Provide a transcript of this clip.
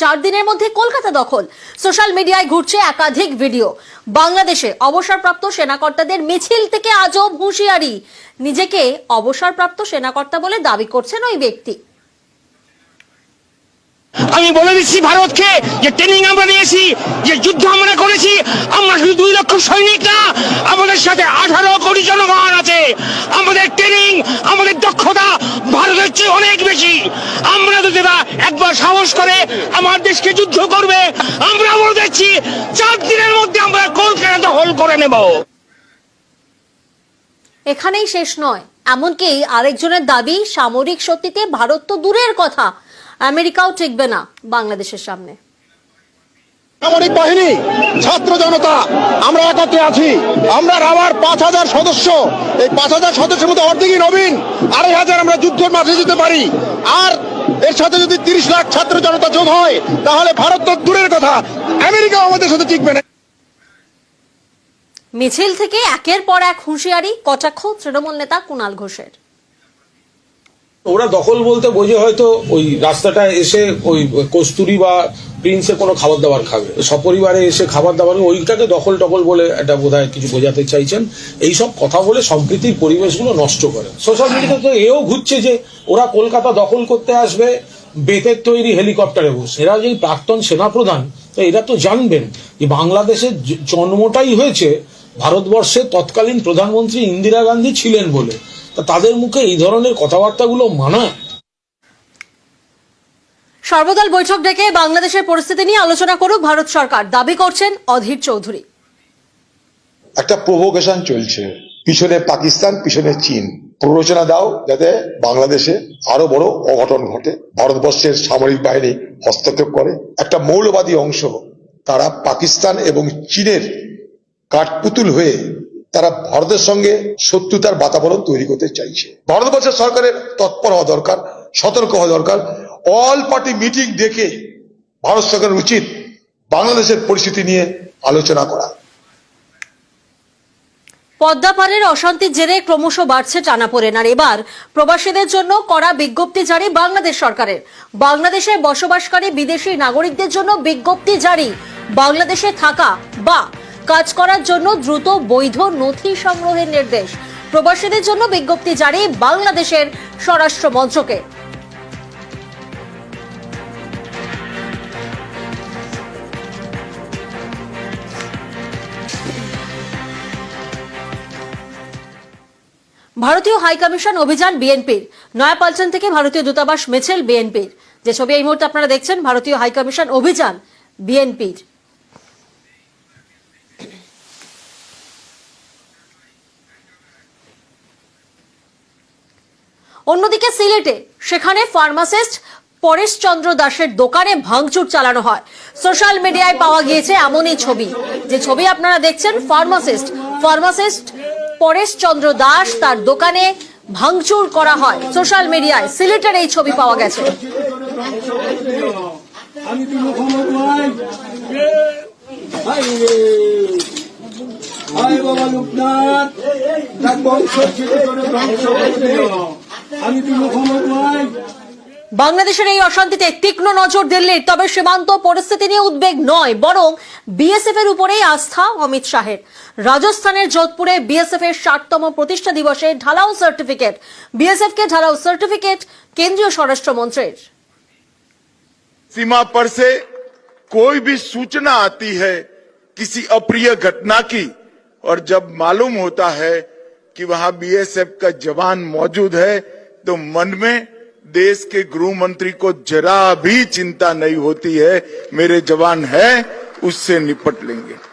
চার দিনের মধ্যে কলকাতা দখল। সোশ্যাল মিডিয়ায় ঘুরছে একাধিক ভিডিও। বাংলাদেশে অবসরপ্রাপ্ত সেনাকর্তাদের মিছিল থেকে আজব হুঁশিয়ারি। নিজেকে অবসরপ্রাপ্ত সেনাকর্তা বলে দাবি করছেন ওই ব্যক্তি। আমি বলে দিচ্ছি ভারতকে যে ট্রেনিং আমরা নিয়েছি, যে যুদ্ধ আমরা করেছি, আমরা শুধু দুই লক্ষ সৈনিক না, আমাদের সাথে আঠারো কোটি জনগণ আছে। আমাদের ট্রেনিং আমাদের দক্ষতা ভারতের চেয়ে অনেক বেশি। আমরা যদি একবার সাহস করে আমার দেশকে যুদ্ধ করবে, আমরা বলে দিচ্ছি, চার দিনের মধ্যে আমরা কলকাতা দখল করে নেব। এখানেই শেষ নয়। এমনকি আরেকজনের দাবি, সামরিক শক্তিতে ভারত তো দূরের কথা। আমেরিকাও টিকবে না বাংলাদেশের সামনে। সামরিক বাহিনী ছাত্র জনতা আমরা একত্রে আছি। আমরা রাবার পাঁচ হাজার সদস্য। এই পাঁচ হাজার সদস্যের মধ্যে অর্ধেকই নবীন আড়াই হাজার আমরা যুদ্ধের মাঠে যেতে পারি। আর এর সাথে যদি তিরিশ লাখ ছাত্র জনতা যোগ হয় তাহলে ভারত তো দূরের কথা। আমেরিকা আমাদের সাথে টিকবে না। মিছিল থেকে একের পর এক হুঁশিয়ারি কটাক্ষ তৃণমূল নেতা কুণাল ঘোষের। ওরা দখল বলতে বোঝে হয়তো ওই রাস্তাটা এসে ওই কস্তুরি বা প্রিন্সে কোনো খাবার দাবার খাবে। সপরিবারে এসে খাবার দাবার ওইটাকে দখল টখল বলে এটা বোধহয় কিছু বোঝাতে চাইছেন। এই সব কথা বলে সম্প্রীতির পরিবেশগুলো নষ্ট করে। সোশ্যাল মিডিয়াতে তো এও ঘুরছে যে ওরা কলকাতা দখল করতে আসবে, বেতের তৈরি হেলিকপ্টারে বসে। এরা যে প্রাক্তন সেনাপ্রধান, তো এরা তো জানবেন যে বাংলাদেশের জন্মটাই হয়েছে ভারতবর্ষের তৎকালীন প্রধানমন্ত্রী ইন্দিরা গান্ধী ছিলেন বলে। তা তাদের মুখে এই ধরনের কথাবার্তাগুলো মানা সর্বদল বৈঠক ডেকে বাংলাদেশের পরিস্থিতি নিয়ে আলোচনা করুক ভারত সরকার। দাবি করছেন অধীর চৌধুরী। একটা প্রভোকেশন চলছে। পিছনে পাকিস্তান পিছনে চীন। প্ররোচনা দাও যাতে বাংলাদেশে আরও বড় অঘটন ঘটে। ভারতবর্ষের সামরিক বাহিনী হস্তক্ষেপ করে। একটা মৌলবাদী অংশ তারা পাকিস্তান এবং চীনের কাঠপুতুল হয়ে তারা ভারতের সঙ্গে শত্রুতার বাতাবরণ তৈরি করতে চাইছে। ভারতবর্ষের সরকারের তৎপর হওয়া দরকার, সতর্ক হওয়া দরকার। অল পার্টি মিটিং ডেকে ভারত সরকারের উচিত বাংলাদেশের পরিস্থিতি নিয়ে আলোচনা করা। পদ্মাপাড়ের অশান্তির জেরে ক্রমশ বাড়ছে টানাপোড়েন, আর এবার প্রবাসীদের জন্য করা বিজ্ঞপ্তি জারি বাংলাদেশ সরকারের। বাংলাদেশে বসবাসকারী বিদেশি নাগরিকদের জন্য বিজ্ঞপ্তি জারি, বাংলাদেশে থাকা বা কাজ করার জন্য দ্রুত বৈধ নথি সংগ্রহের নির্দেশ। প্রবাসীদের জন্য বিজ্ঞপ্তি জারি বাংলাদেশের স্বরাষ্ট্র মন্ত্রকে। ভারতীয় হাইকমিশন অভিযান বিএনপির। নয়াপাল্টন থেকে ভারতীয় দূতাবাস মিছিল বিএনপির। যে ছবি এই মুহূর্তে আপনারা দেখছেন, ভারতীয় হাইকমিশন অভিযান বিএনপির। অন্যদিকে সিলেটে, সেখানে ফার্মাসিস্ট পরেশ চন্দ্র দাসের দোকানে ভাঙচুর চালানো হয়। সোশ্যাল মিডিয়ায় পাওয়া গিয়েছে এমনই ছবি। যে ছবি আপনারা দেখছেন, ফার্মাসিস্ট ফার্মাসিস্ট পরেশ চন্দ্র দাস তার দোকানে ভাঙচুর করা হয়। সোশ্যাল মিডিয়ায় সিলেটের এই ছবি পাওয়া গেছে। বাবা লোকনাথ। তার বংশ ছিল করে ধ্বংস করতে আমি তো মুখোমুখি বাংলাদেশের এই অশান্তিতে তীক্ষ্ণ নজর দিল্লির তবে সীমান্ত পরিস্থিতি নিয়ে উদ্বেগ নয় বরং বিএসএফ এর উপরেই আস্থা অমিত শাহের রাজস্থানের যোধপুরে বিএসএফ এর ষাটতম প্রতিষ্ঠা দিবসে ঢালাও সার্টিফিকেট বিএসএফ কে ঢালাও সার্টিফিকেট কেন্দ্রীয় স্বরাষ্ট্রমন্ত্রীর सीमा पर से कोई भी सूचना आती है किसी अप्रिय घटना की और जब मालूम होता है कि वहां बीएसएफ का जवान मौजूद है तो मन में देश के गृह मंत्री को जरा भी चिंता नहीं होती है। मेरे जवान है, उससे निपट लेंगे।